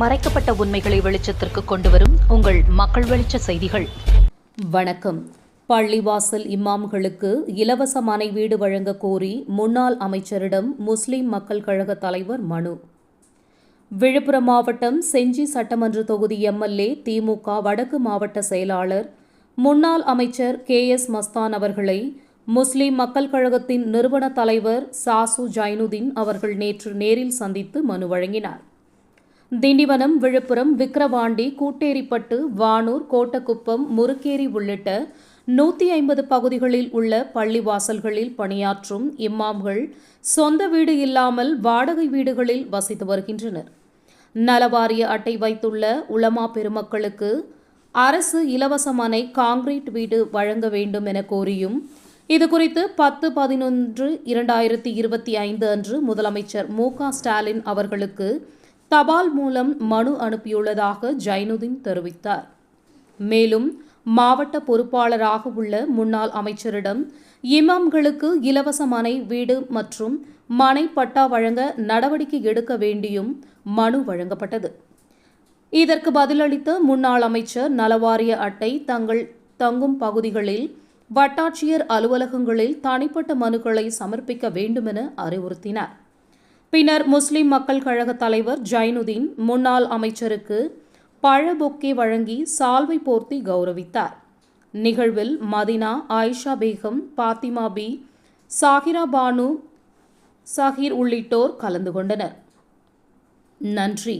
மறைக்கப்பட்ட உண்மைகளை வெளிச்சத்திற்கு கொண்டுவரும் உங்கள் மக்கள் வெளிச்ச செய்திகள். வணக்கம். பள்ளிவாசல் இமாம்களுக்கு இலவச மனை வீடு வழங்க கோரி முன்னாள் அமைச்சரிடம் முஸ்லிம் மக்கள் கழக தலைவர் மனு. விழுப்புரம் மாவட்டம் செஞ்சி சட்டமன்ற தொகுதி எம்எல்ஏ திமுக வடக்கு மாவட்ட செயலாளர் முன்னாள் அமைச்சர் கே எஸ் மஸ்தான் அவர்களை முஸ்லிம் மக்கள் கழகத்தின் நிறுவன தலைவர் சாசு ஜைனுதீன் அவர்கள் நேற்று நேரில் சந்தித்து மனு வழங்கினார். திண்டிவனம் விழுப்புரம் விக்கிரவாண்டி கூட்டேரிப்பட்டு வானூர் கோட்டக்குப்பம் முறுக்கேரி உள்ளிட்ட நூற்றி ஐம்பது பகுதிகளில் உள்ள பள்ளிவாசல்களில் பணியாற்றும் இம்மாம்கள் சொந்த வீடு இல்லாமல் வாடகை வீடுகளில் வசித்து வருகின்றனர். நலவாரிய அட்டை வைத்துள்ள உலமா பெருமக்களுக்கு அரசு இலவச காங்கிரீட் வீடு வழங்க வேண்டும் என கோரியும் இதுகுறித்து பத்து பதினொன்று இரண்டாயிரத்தி இருபத்தி ஐந்து அன்று முதலமைச்சர் மு க ஸ்டாலின் அவர்களுக்கு தபால் மூலம் மனு அனுப்பியுள்ளதாக ஜைனுதீன் தெரிவித்தார். மேலும் மாவட்ட பொறுப்பாளராக உள்ள முன்னாள் அமைச்சரிடம் இமாம்களுக்கு இலவச மனை வீடு மற்றும் மனை பட்டா வழங்க நடவடிக்கை எடுக்க வேண்டியும் மனு வழங்கப்பட்டது. இதற்கு பதிலளித்த முன்னாள் அமைச்சர் நலவாரிய அட்டை தங்கள் தங்கும் பகுதிகளில் வட்டாட்சியர் அலுவலகங்களில் தனிப்பட்ட மனுக்களை சமர்ப்பிக்க வேண்டுமென அறிவுறுத்தினார். பின்னர் முஸ்லிம் மக்கள் கழக தலைவர் ஜைனுதீன் முன்னாள் அமைச்சருக்கு பழபொக்கே வழங்கி சால்வை போர்த்தி கௌரவித்தார். நிகழ்வில் மதினா ஆயிஷா பேகம் பாத்திமா பி சாகிரா பானு சஹீர் உள்ளிட்டோர் கலந்து கொண்டனர். நன்றி.